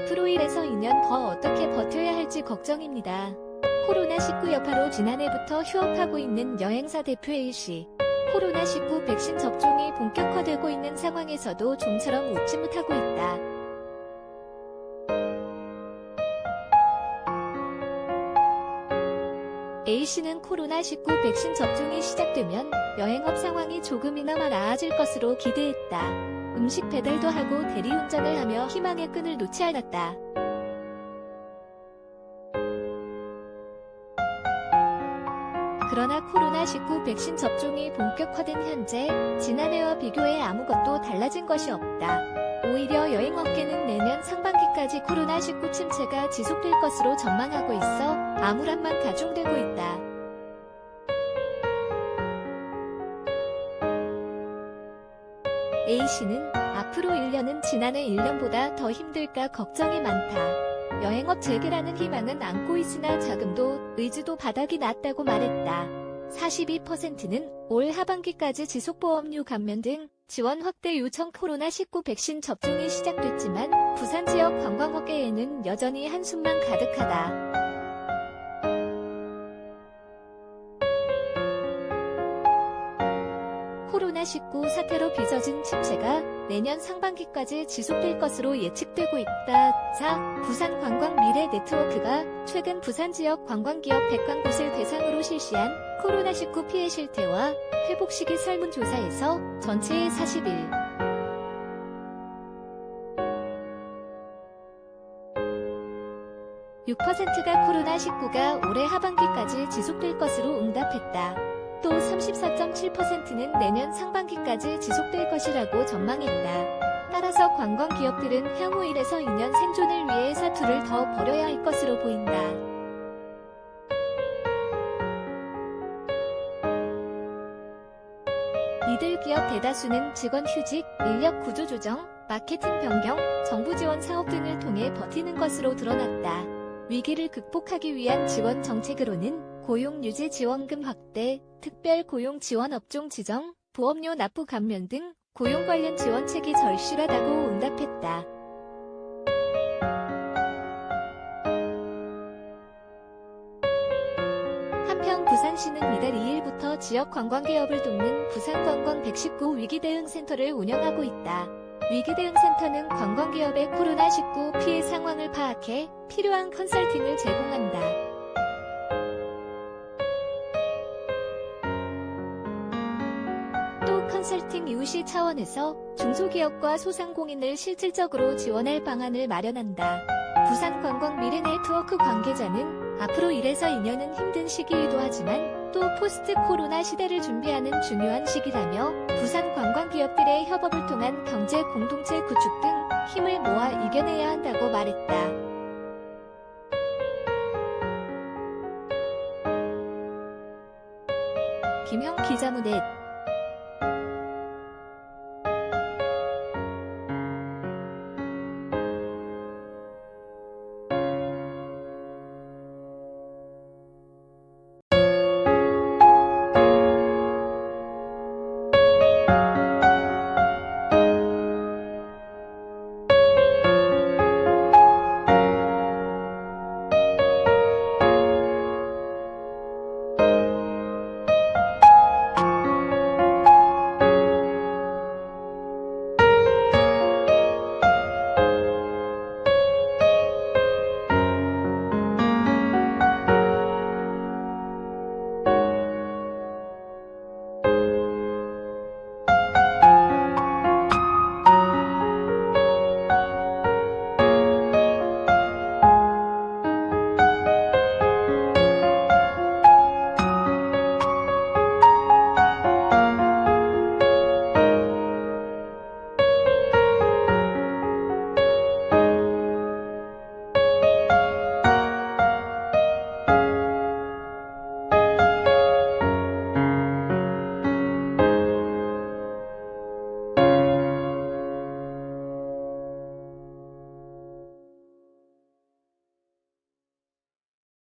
앞으로 1에서 2년 더 어떻게 버텨야 할지 걱정입니다. 코로나19 여파로 지난해부터 휴업하고 있는 여행사 대표 A씨. 코로나19 백신 접종이 본격화되고 있는 상황에서도 좀처럼 웃지 못하고 있다. A씨는 코로나19 백신 접종이 시작되면 여행업 상황이 조금이나마 나아질 것으로 기대했다. 음식 배달도 하고 대리운전을 하며 희망의 끈을 놓지 않았다. 그러나 코로나19 백신 접종이 본격화된 현재 지난해와 비교해 아무것도 달라진 것이 없다. 오히려 여행업계는 내년 상반기까지 코로나19 침체가 지속될 것으로 전망하고 있어 암울함만 가중되고 있다. A씨는 앞으로 1년은 지난해 1년보다 더 힘들까 걱정이 많다. 여행업 재개라는 희망은 안고 있으나 자금도 의지도 바닥이 났다고 말했다. 42%는 올 하반기까지 지속보험료 감면 등 지원 확대 요청 코로나19 백신 접종이 시작됐지만 부산 지역 관광업계에는 여전히 한숨만 가득하다. 코로나19 사태로 빚어진 침체가 내년 상반기까지 지속될 것으로 예측되고 있다. 자, 부산 관광 미래 네트워크가 최근 부산 지역 관광기업 100곳을 대상으로 실시한 코로나19 피해 실태와 회복 시기 설문조사에서 전체의 41. 6%가 코로나19가 올해 하반기까지 지속될 것으로 응답했다. 또 34.7%는 내년 상반기까지 지속될 것이라고 전망했다. 따라서 관광 기업들은 향후 1에서 2년 생존을 위해 사투를 더 벌여야 할 것으로 보인다. 이들 기업 대다수는 직원 휴직, 인력 구조 조정, 마케팅 변경, 정부 지원 사업 등을 통해 버티는 것으로 드러났다. 위기를 극복하기 위한 지원 정책으로는 고용유지 지원금 확대, 특별 고용 지원 업종 지정, 보험료 납부 감면 등 고용 관련 지원책이 절실하다고 응답했다. 한편 부산시는 이달 2일부터 지역 관광기업을 돕는 부산관광 119 위기대응센터를 운영하고 있다. 위기대응센터는 관광기업의 코로나19 피해 상황을 파악해 필요한 컨설팅을 제공한다. 컨설팅 이웃시 차원에서 중소기업과 소상공인을 실질적으로 지원할 방안을 마련한다. 부산관광 미래 네트워크 관계자는 앞으로 1에서 2년은 힘든 시기이기도 하지만 또 포스트 코로나 시대를 준비하는 중요한 시기라며 부산 관광기업들의 협업을 통한 경제 공동체 구축 등 힘을 모아 이겨내야 한다고 말했다. 김형 기자문의